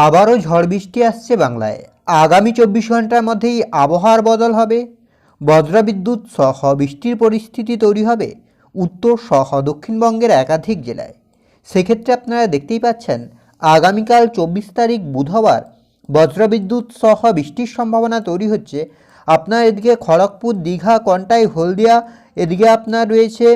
আবারও ঝড় বৃষ্টি আসছে বাংলায়। আগামী চব্বিশ ঘণ্টার মধ্যেই আবহাওয়ার বদল হবে। বজ্রবিদ্যুৎ সহ বৃষ্টির পরিস্থিতি তৈরি হবে উত্তর সহ দক্ষিণবঙ্গের একাধিক জেলায়। সেক্ষেত্রে আপনারা দেখতেই পাচ্ছেন, আগামীকাল চব্বিশ তারিখ বুধবার বজ্রবিদ্যুৎ সহ বৃষ্টির সম্ভাবনা তৈরি হচ্ছে। আপনার এদিকে খড়গপুর, দীঘা, কন্টাই, হলদিয়া, এদিকে আপনার রয়েছে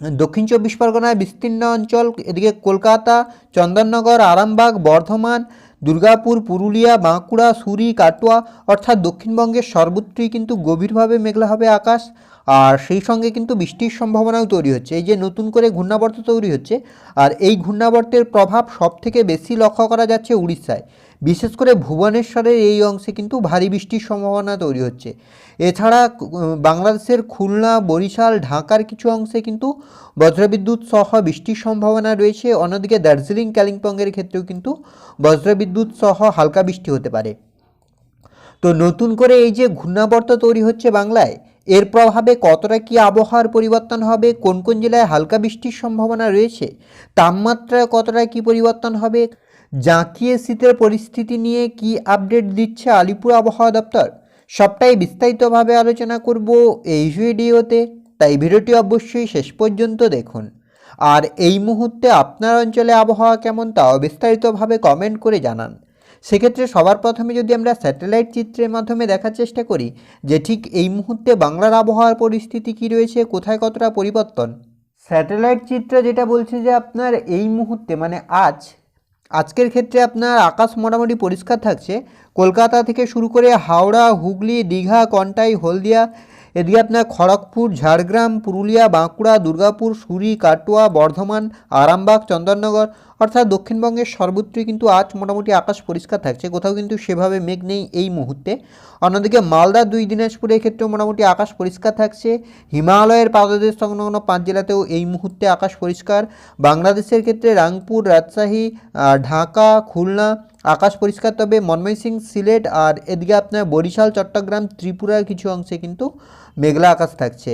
দক্ষিণ চব্বিশ পরগনায় বিস্তীর্ণ অঞ্চল, এদিকে কলকাতা, চন্দননগর, আরামবাগ, বর্ধমান, দুর্গাপুর, পুরুলিয়া, বাঁকুড়া, সুরি, কাটোয়া, অর্থাৎ দক্ষিণবঙ্গের সর্বত্রই কিন্তু গভীরভাবে মেঘলা হবে আকাশ। আর সেই সঙ্গে কিন্তু বৃষ্টির সম্ভাবনাও তৈরি হচ্ছে। এই যে নতুন করে ঘূর্ণাবর্ত তৈরি হচ্ছে, আর এই ঘূর্ণাবর্তের প্রভাব সবথেকে বেশি লক্ষ্য করা যাচ্ছে উড়িষ্যায়। বিশেষ করে ভুবনেশ্বরের এই অংশে কিন্তু ভারী বৃষ্টির সম্ভাবনা তৈরি হচ্ছে। এছাড়া বাংলাদেশের খুলনা, বরিশাল, ঢাকার কিছু অংশে কিন্তু বজ্রবিদ্যুৎ সহ বৃষ্টির সম্ভাবনা রয়েছে। অন্যদিকে দার্জিলিং, কালিম্পংয়ের ক্ষেত্রেও কিন্তু বজ্রবিদ্যুৎ সহ হালকা বৃষ্টি হতে পারে। তো নতুন করে এই যে ঘূর্ণাবর্ত তৈরি হচ্ছে বাংলায়, এর প্রভাবে কতটা কি আবহাওয়ার পরিবর্তন হবে, কোন কোন জেলায় হালকা বৃষ্টির সম্ভাবনা রয়েছে তাপমাত্রায় কতটা কি পরিবর্তন হবে জাঁকিয়ে শীতের পরিস্থিতি নিয়ে কি আপডেট দিচ্ছে আলিপুর আবহাওয়া দপ্তর? সবটাই বিস্তারিতভাবে আলোচনা করব এই ভিডিওতে, তাই ভিডিওটি অবশ্যই শেষ পর্যন্ত দেখুন। আর এই মুহূর্তে আপনার অঞ্চলে আবহাওয়া কেমন তাও বিস্তারিতভাবে কমেন্ট করে জানান। সেক্ষেত্রে সবার প্রথমে যদি আমরা স্যাটেলাইট চিত্রের মাধ্যমে দেখার চেষ্টা করি, যে ঠিক এই মুহূর্তে বাংলার আবহাওয়ার পরিস্থিতি কী রয়েছে, কোথায় কতটা পরিবর্তন? স্যাটেলাইট চিত্র যেটা বলছে যে আপনার এই মুহূর্তে মানে আজ আজকের ক্ষেত্রে আপনার আকাশ মোটামুটি পরিষ্কার থাকছে। কলকাতা থেকে শুরু করে হাওড়া, হুগলি, দীঘা, কন্টাই, হলদিয়া এদিকে আপনার খড়গপুর, ঝাড়গ্রাম, পুরুলিয়া, বাঁকুড়া, দুর্গাপুর, সুরি, কাটোয়া, বর্ধমান, আরামবাগ, চন্দননগর, অর্থাৎ দক্ষিণবঙ্গের সর্বত্রই কিন্তু আজ মোটামুটি আকাশ পরিষ্কার থাকছে। কোথাও কিন্তু সেভাবে মেঘ নেই এই মুহূর্তে। অন্যদিকে মালদা, দুই দিনাজপুরের ক্ষেত্রেও মোটামুটি আকাশ পরিষ্কার থাকছে। হিমালয়ের পাদদেশ সংলগ্ন পাঁচ জেলাতেও এই মুহূর্তে আকাশ পরিষ্কার। বাংলাদেশের ক্ষেত্রে রাংপুর, রাজশাহী ঢাকা, খুলনা আকাশ পরিষ্কার, তবে ময়মনসিং সিলেট আর এদিকে আপনার বরিশাল, চট্টগ্রাম, ত্রিপুরার কিছু অংশে কিন্তু মেঘলা আকাশ থাকছে।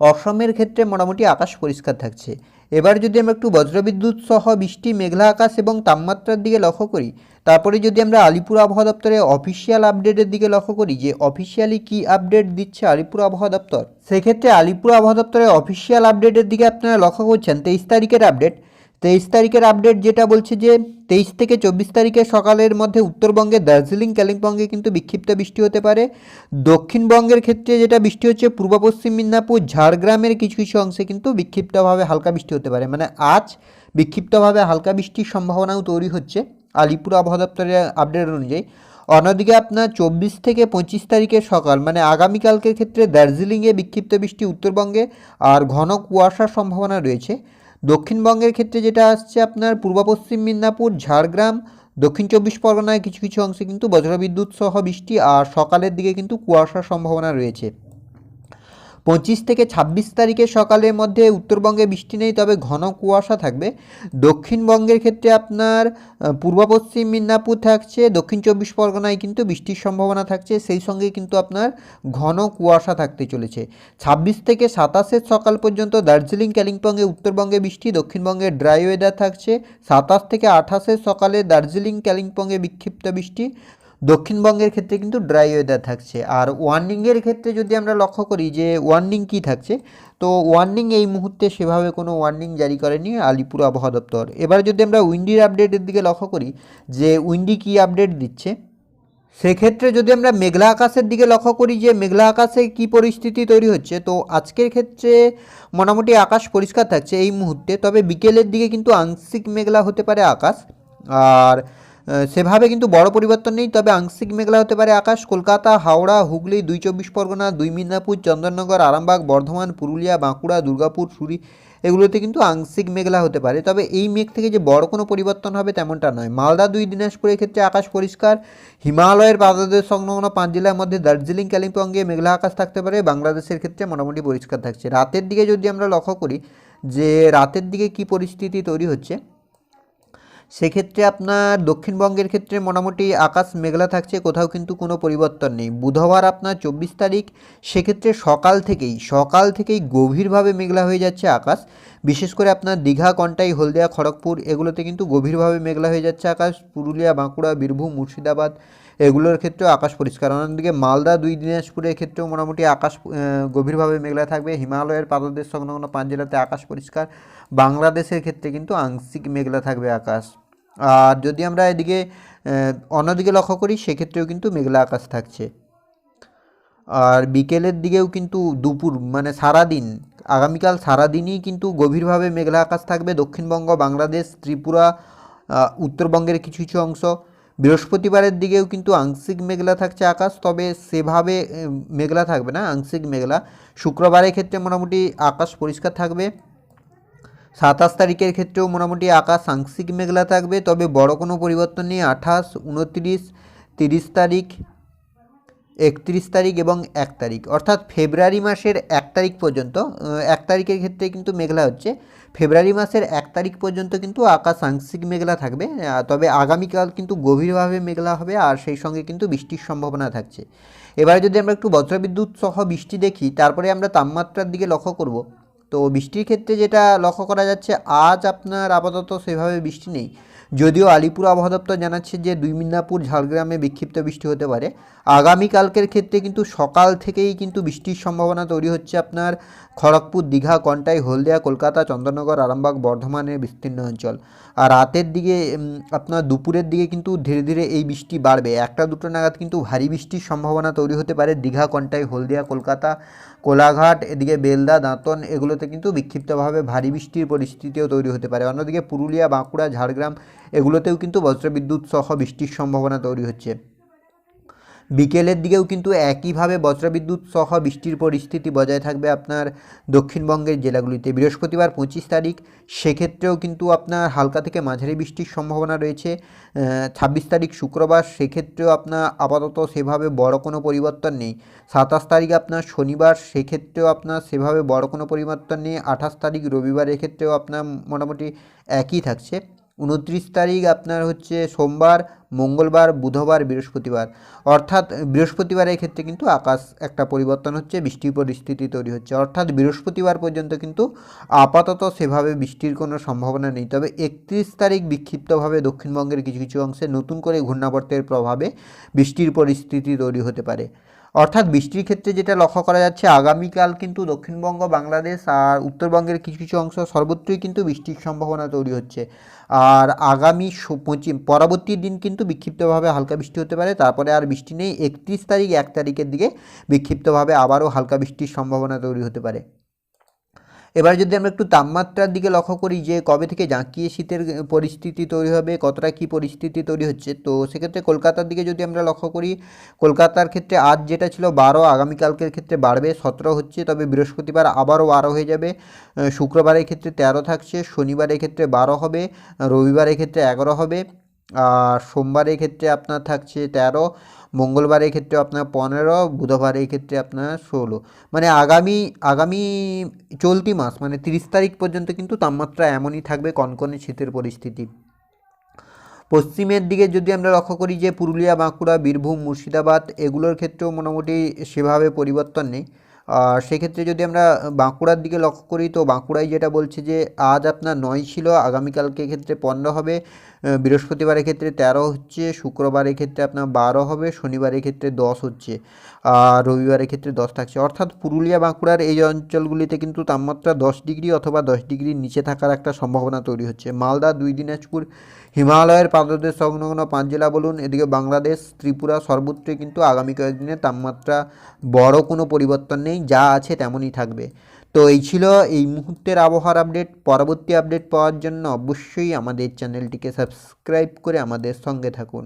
অসমের ক্ষেত্রে মোটামুটি আকাশ পরিষ্কার থাকছে। এবার যদি আমরা একটু বজ্রবিদ্যুৎ সহ বৃষ্টি, মেঘলা আকাশ এবং তাপমাত্রার দিকে লক্ষ্য করি, তারপরে যদি আমরা আলিপুর আবহাওয়া দপ্তরের অফিসিয়াল আপডেটের দিকে লক্ষ্য করি যে অফিসিয়ালি কি আপডেট দিচ্ছে আলিপুর আবহাওয়া দপ্তর, সেক্ষেত্রে আলিপুর আবহাওয়া দপ্তরের অফিসিয়াল আপডেটের দিকে আপনারা লক্ষ্য করছেন তেইশ তারিখের আপডেট তেইশ তারিখের আপডেট যেটা বলছে যে, তেইশ থেকে চব্বিশ তারিখের সকালের মধ্যে উত্তরবঙ্গে দার্জিলিং, কালিম্পংয়ে কিন্তু বিক্ষিপ্ত বৃষ্টি হতে পারে। দক্ষিণবঙ্গের ক্ষেত্রে যেটা বৃষ্টি হচ্ছে, পূর্ব পশ্চিম মিদনাপুর, ঝাড়গ্রামের কিছু কিছু অংশে কিন্তু বিক্ষিপ্তভাবে হালকা বৃষ্টি হতে পারে। মানে আজ বিক্ষিপ্তভাবে হালকা বৃষ্টির সম্ভাবনাও তৈরি হচ্ছে আলিপুর আবহাওয়া দপ্তরের আপডেট অনুযায়ী। অন্যদিকে আপনার চব্বিশ থেকে পঁচিশ তারিখের সকাল মানে আগামীকালকের ক্ষেত্রে দার্জিলিংয়ে বিক্ষিপ্ত বৃষ্টি উত্তরবঙ্গে আর ঘন কুয়াশার সম্ভাবনা রয়েছে। দক্ষিণবঙ্গের ক্ষেত্রে যেটা আসছে আপনার পূর্ব পশ্চিম মিদনাপুর, ঝাড়গ্রাম, দক্ষিণ চব্বিশ পরগনায় কিছু কিছু অংশে কিন্তু বজ্রবিদ্যুৎ সহ বৃষ্টি, আর সকালের দিকে কিন্তু কুয়াশার সম্ভাবনা রয়েছে। পঁচিশ থেকে ছাব্বিশ তারিখের সকালের মধ্যে উত্তরবঙ্গে বৃষ্টি নেই, তবে ঘন কুয়াশা থাকবে। দক্ষিণবঙ্গের ক্ষেত্রে আপনার পূর্ব পশ্চিম মিদনাপুর থাকছে, দক্ষিণ চব্বিশ পরগনায় কিন্তু বৃষ্টির সম্ভাবনা থাকছে, সেই সঙ্গে কিন্তু আপনার ঘন কুয়াশা থাকতে চলেছে। ছাব্বিশ থেকে সাতাশের সকাল পর্যন্ত দার্জিলিং, কালিম্পংয়ে উত্তরবঙ্গে বৃষ্টি, দক্ষিণবঙ্গে ড্রাই ওয়েদার থাকছে। সাতাশ থেকে আঠাশের সকালে দার্জিলিং, কালিম্পংয়ে বিক্ষিপ্ত বৃষ্টি। দক্ষিণবঙ্গের ক্ষেত্রে কিন্তু ড্রাই ওয়েদার থাকছে। আর ওয়ার্নিংয়ের ক্ষেত্রে যদি আমরা লক্ষ্য করি যে ওয়ার্নিং কী থাকছে, তো ওয়ার্নিং এই মুহূর্তে সেভাবে কোনো ওয়ার্নিং জারি করেনি আলিপুর আবহাওয়া দপ্তর। এবার যদি আমরা উইন্ডির আপডেটের দিকে লক্ষ্য করি, যে উইন্ডি কী আপডেট দিচ্ছে, সেক্ষেত্রে যদি আমরা মেঘলা আকাশের দিকে লক্ষ্য করি যে মেঘলা আকাশে কী পরিস্থিতি তৈরি হচ্ছে, তো আজকের ক্ষেত্রে মোটামুটি আকাশ পরিষ্কার থাকছে এই মুহূর্তে। তবে বিকেলের দিকে কিন্তু আংশিক মেঘলা হতে পারে আকাশ। আর সেভাবে কিন্তু বড় পরিবর্তন নেই, তবে আংশিক মেঘলা হতে পারে আকাশ, কলকাতা, হাওড়া, হুগলি, দুই চব্বিশ পরগনা, দুই মিদনাপুর, চন্দননগর, আরামবাগ, বর্ধমান, পুরুলিয়া, বাঁকুড়া, দুর্গাপুর, সুরি, এগুলোতে কিন্তু আংশিক মেঘলা হতে পারে। তবে এই মেঘ থেকে যে বড় কোনো পরিবর্তন হবে তেমনটা নয়। মালদা, দুই দিনাজপুরের ক্ষেত্রে আকাশ পরিষ্কার। হিমালয়ের পাদদেশ সংলগ্ন পাঁচ জেলার মধ্যে দার্জিলিং, কালিম্পংয়ে মেঘলা আকাশ থাকতে পারে। বাংলাদেশের ক্ষেত্রে মোটামুটি পরিষ্কার থাকছে। রাতের দিকে যদি আমরা লক্ষ্য করি যে, রাতের দিকে কি পরিস্থিতি তৈরি হচ্ছে? সেক্ষেত্রে আপনার দক্ষিণবঙ্গের ক্ষেত্রে মোটামুটি আকাশ মেঘলা থাকছে, কোথাও কিন্তু কোনো পরিবর্তন নেই। বুধবার আপনার চব্বিশ তারিখ, সেক্ষেত্রে সকাল থেকেই সকাল থেকেই গভীরভাবে মেঘলা হয়ে যাচ্ছে আকাশ। বিশেষ করে আপনার দীঘা, কন্টাই, হলদিয়া, খড়গপুর, এগুলোতে কিন্তু গভীরভাবে মেঘলা হয়ে যাচ্ছে আকাশ। পুরুলিয়া, বাঁকুড়া, বীরভূম, মুর্শিদাবাদ, এগুলোর ক্ষেত্রেও আকাশ পরিষ্কার। অন্যদিকে মালদা, দুই দিনাজপুরের ক্ষেত্রেও মোটামুটি আকাশ গভীরভাবে মেঘলা থাকবে। হিমালয়ের পাদদেশ সংলগ্ন পাঁচ জেলাতে আকাশ পরিষ্কার। বাংলাদেশের ক্ষেত্রে কিন্তু আংশিক মেঘলা থাকবে আকাশ। আর যদি আমরা এদিকে অন্যদিকে লক্ষ্য করি, সেক্ষেত্রেও কিন্তু মেঘলা আকাশ থাকছে। আর বিকেলের দিকেও কিন্তু দুপুর মানে সারাদিন, আগামীকাল সারাদিনই কিন্তু গভীরভাবে মেঘলা আকাশ থাকবে। দক্ষিণবঙ্গ, বাংলাদেশ, ত্রিপুরা উত্তরবঙ্গের কিছু কিছু অংশ। বৃহস্পতিবারের দিকেও কিন্তু আংশিক মেঘলা থাকছে আকাশ, তবে সেভাবে মেঘলা থাকবে না, আংশিক মেঘলা। শুক্রবারের ক্ষেত্রে মোটামুটি আকাশ পরিষ্কার থাকবে। সাতাশ তারিখের ক্ষেত্রেও মোটামুটি আকাশ আংশিক মেঘলা থাকবে, তবে বড় কোনো পরিবর্তন নেই। আঠাশ, উনত্রিশ, তিরিশ তারিখ, একত্রিশ তারিখ এবং এক তারিখ। অর্থাৎ ফেব্রুয়ারি মাসের এক তারিখ পর্যন্ত এক তারিখের ক্ষেত্রে কিন্তু মেঘলা হচ্ছে। ফেব্রুয়ারি মাসের এক তারিখ পর্যন্ত কিন্তু আকাশ আংশিক মেঘলা থাকবে তবে আগামীকাল কিন্তু গভীরভাবে মেঘলা হবে আর সেই সঙ্গে কিন্তু বৃষ্টির সম্ভাবনা থাকছে। এবারে যদি আমরা একটু বজ্রবিদ্যুৎ সহ বৃষ্টি দেখি, তারপরে আমরা তাপমাত্রার দিকে লক্ষ্য করব। তো বৃষ্টির ক্ষেত্রে যেটা লক্ষ্য করা যাচ্ছে, আজ আপনার আপাতত সেভাবে বৃষ্টি নেই। যদিও আলিপুর আবহাওয়া দপ্তর জানাচ্ছে যে দুই মিদনাপুর, ঝাড়গ্রামে বিক্ষিপ্ত বৃষ্টি হতে পারে। আগামীকালকের ক্ষেত্রে কিন্তু সকাল থেকেই কিন্তু বৃষ্টির সম্ভাবনা তৈরি হচ্ছে আপনার খড়গপুর, দীঘা, কন্টাই, হলদিয়া, কলকাতা চন্দননগর আরামবাগ বর্ধমানের বিস্তীর্ণ অঞ্চল। আর রাতের দিকে আপনার দুপুরের দিকে কিন্তু ধীরে ধীরে এই বৃষ্টি বাড়বে। একটা দুটো নাগাদ কিন্তু ভারী বৃষ্টির সম্ভাবনা তৈরি হতে পারে। দীঘা, কন্টাই, হলদিয়া, কলকাতা কোলাঘাট, এদিকে বেলদা, দাঁতন, এগুলোতে কিন্তু বিক্ষিপ্তভাবে ভারী বৃষ্টির পরিস্থিতিও তৈরি হতে পারে। অন্যদিকে পুরুলিয়া, বাঁকুড়া, ঝাড়গ্রাম, এগুলোতেও কিন্তু বজ্রবিদ্যুৎ সহ বৃষ্টির সম্ভাবনা তৈরি হচ্ছে। বিকেলের দিকেও কিন্তু একইভাবে বজ্রবিদ্যুৎ সহ বৃষ্টির পরিস্থিতি বজায় থাকবে আপনার দক্ষিণবঙ্গের জেলাগুলিতে। বৃহস্পতিবার পঁচিশ তারিখ, সেক্ষেত্রেও কিন্তু আপনার হালকা থেকে মাঝারি বৃষ্টির সম্ভাবনা রয়েছে। ছাব্বিশ তারিখ শুক্রবার, সেক্ষেত্রেও আপনার আপাতত সেভাবে বড় কোনো পরিবর্তন নেই। সাতাশ তারিখ আপনার শনিবার, সেক্ষেত্রেও আপনার সেভাবে বড় কোনো পরিবর্তন নেই। আঠাশ তারিখ রবিবার, এক্ষেত্রেও আপনার মোটামুটি একই থাকছে। উনত্রিশ তারিখ আপনার হচ্ছে সোমবার, মঙ্গলবার, বুধবার, বৃহস্পতিবার। অর্থাৎ বৃহস্পতিবারের ক্ষেত্রে কিন্তু আকাশ একটা পরিবর্তন হচ্ছে, বৃষ্টির পরিস্থিতি তৈরি হচ্ছে। অর্থাৎ বৃহস্পতিবার পর্যন্ত কিন্তু আপাতত সেভাবে বৃষ্টির কোনো সম্ভাবনা নেই। তবে একত্রিশ তারিখ বিক্ষিপ্তভাবে দক্ষিণবঙ্গের কিছু কিছু অংশে নতুন করে ঘূর্ণাবর্তের প্রভাবে বৃষ্টির পরিস্থিতি তৈরি হতে পারে। অর্থাৎ বৃষ্টির ক্ষেত্রে যেটা লক্ষ্য করা যাচ্ছে, আগামীকাল কিন্তু দক্ষিণবঙ্গ, বাংলাদেশ আর উত্তরবঙ্গের কিছু কিছু অংশ সর্বত্রই কিন্তু বৃষ্টির সম্ভাবনা তৈরি হচ্ছে। আর আগামী পঁচিশ পঁচি, পরবর্তী দিন কিন্তু বিক্ষিপ্তভাবে হালকা বৃষ্টি হতে পারে। তারপরে আর বৃষ্টি নেই। একত্রিশ তারিখ, এক তারিখের দিকে বিক্ষিপ্তভাবে আবারও হালকা বৃষ্টির সম্ভাবনা তৈরি হতে পারে। এবার যদি আমরা একটু তাপমাত্রার দিকে লক্ষ্য করি যে কবে থেকে জাঁকিয়ে শীতের পরিস্থিতি তৈরি হবে, কতটা কী পরিস্থিতি তৈরি হচ্ছে, তো সেক্ষেত্রে কলকাতার দিকে যদি আমরা লক্ষ্য করি, কলকাতার ক্ষেত্রে আজ যেটা ছিল বারো, আগামীকালকের ক্ষেত্রে বাড়বে, সতেরো হচ্ছে, তবে বৃহস্পতিবার আবারও বারো হয়ে যাবে। শুক্রবারের ক্ষেত্রে তেরো থাকছে, শনিবারের ক্ষেত্রে বারো হবে, রবিবারের ক্ষেত্রে এগারো হবে, আর সোমবারের ক্ষেত্রে আপনার থাকছে তেরো। মঙ্গলবারের ক্ষেত্রে আপনার পনেরো বুধবার এই ক্ষেত্রে আপনার ষোলো। মানে আগামী আগামী চলতি মাস মানে তিরিশ তারিখ পর্যন্ত কিন্তু তাপমাত্রা এমনই থাকবে কনকনে শীতের পরিস্থিতি। পশ্চিমের দিকে যদি আমরা লক্ষ্য করি যে পুরুলিয়া, বাঁকুড়া, বীরভূম, মুর্শিদাবাদ, এগুলোর ক্ষেত্রেও মোটামুটি সেভাবে পরিবর্তন নেই। সেক্ষেত্রে যদি আমরা বাঁকুড়ার দিকে লক্ষ্য করি, তো বাঁকুড়ায় যেটা বলছে যে আজ আপনার নয় ছিল, আগামীকালকে ক্ষেত্রে পনেরো হবে। বৃহস্পতিবারের ক্ষেত্রে তেরো হচ্ছে, শুক্রবারের ক্ষেত্রে আপনার বারো হবে, শনিবারের ক্ষেত্রে দশ হচ্ছে, আর রবিবারের ক্ষেত্রে দশ থাকছে। অর্থাৎ পুরুলিয়া, বাঁকুড়ার এই অঞ্চলগুলিতে কিন্তু তাপমাত্রা দশ ডিগ্রি অথবা দশ ডিগ্রির নিচে থাকার একটা সম্ভাবনা তৈরি হচ্ছে। মালদা, দুই দিনাজপুর, হিমালয়ের পাদদেশ সংলগ্ন পাঁচ জেলা বলুন, এদিকে বাংলাদেশ, ত্রিপুরা সর্বত্রই কিন্তু আগামী কয়েকদিনে তাপমাত্রা বড় কোনো পরিবর্তন নেই, যা আছে তেমনই থাকবে। তো এই ছিল এই মুহূর্তের আবহাওয়ার আপডেট। পরবর্তী আপডেট পাওয়ার জন্য অবশ্যই আমাদের চ্যানেলটিকে সাবস্ক্রাইব করে আমাদের সঙ্গে থাকুন।